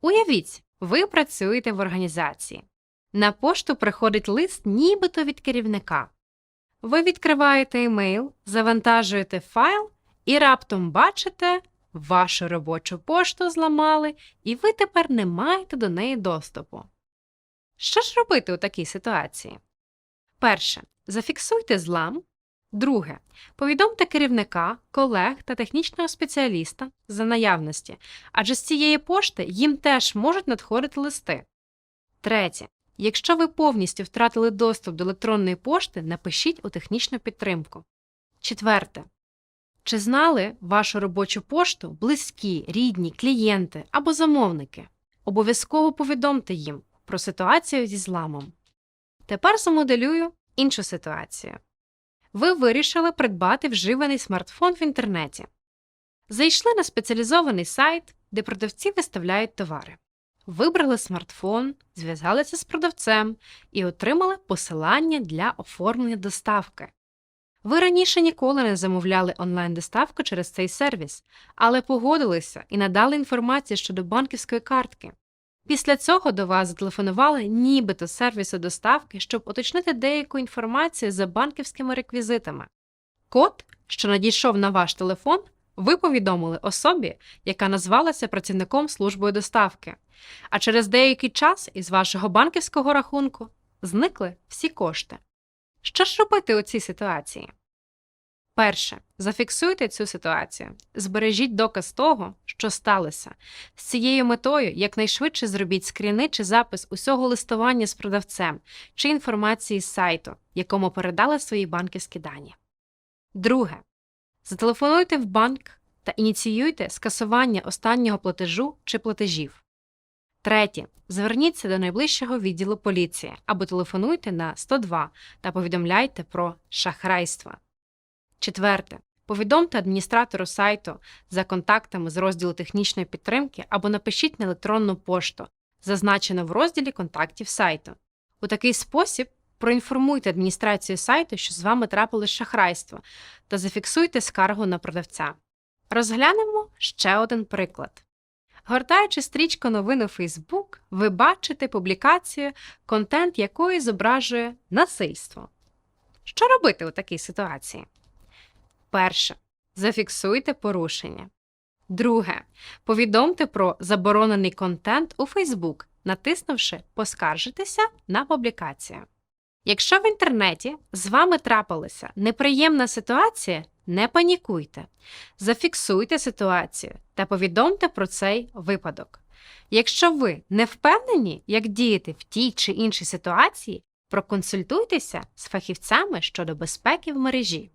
Уявіть, ви працюєте в організації. На пошту приходить лист нібито від керівника. Ви відкриваєте емейл, завантажуєте файл і раптом бачите, вашу робочу пошту зламали, і ви тепер не маєте до неї доступу. Що ж робити у такій ситуації? Перше. Зафіксуйте злам. Друге. Повідомте керівника, колег та технічного спеціаліста за наявності, адже з цієї пошти їм теж можуть надходити листи. Третє. Якщо ви повністю втратили доступ до електронної пошти, напишіть у технічну підтримку. Четверте. Чи знали вашу робочу пошту близькі, рідні, клієнти або замовники? Обов'язково повідомте їм про ситуацію зі зламом. Тепер замоделюю іншу ситуацію. Ви вирішили придбати вживаний смартфон в інтернеті. Зайшли на спеціалізований сайт, де продавці виставляють товари. Вибрали смартфон, зв'язалися з продавцем і отримали посилання для оформлення доставки. Ви раніше ніколи не замовляли онлайн-доставку через цей сервіс, але погодилися і надали інформацію щодо банківської картки. Після цього до вас зателефонували нібито з сервісу доставки, щоб уточнити деяку інформацію за банківськими реквізитами. Код, що надійшов на ваш телефон, ви повідомили особі, яка назвалася працівником службою доставки, а через деякий час із вашого банківського рахунку зникли всі кошти. Що ж робити у цій ситуації? Перше. Зафіксуйте цю ситуацію. Збережіть доказ того, що сталося. З цією метою якнайшвидше зробіть скріни чи запис усього листування з продавцем чи інформації з сайту, якому передали свої банківські дані. Друге. Зателефонуйте в банк та ініціюйте скасування останнього платежу чи платежів. Третє. Зверніться до найближчого відділу поліції або телефонуйте на 102 та повідомляйте про шахрайство. Четверте. Повідомте адміністратору сайту за контактами з розділу технічної підтримки або напишіть на електронну пошту, зазначену в розділі контактів сайту. У такий спосіб проінформуйте адміністрацію сайту, що з вами трапилось шахрайство, та зафіксуйте скаргу на продавця. Розглянемо ще один приклад. Гортаючи стрічку новин у Facebook, ви бачите публікацію, контент якої зображує насильство. Що робити у такій ситуації? Перше. Зафіксуйте порушення. Друге. Повідомте про заборонений контент у Facebook, натиснувши Поскаржитися на публікацію. Якщо в інтернеті з вами трапилася неприємна ситуація, не панікуйте. Зафіксуйте ситуацію та повідомте про цей випадок. Якщо ви не впевнені, як діяти в тій чи іншій ситуації, проконсультуйтеся з фахівцями щодо безпеки в мережі.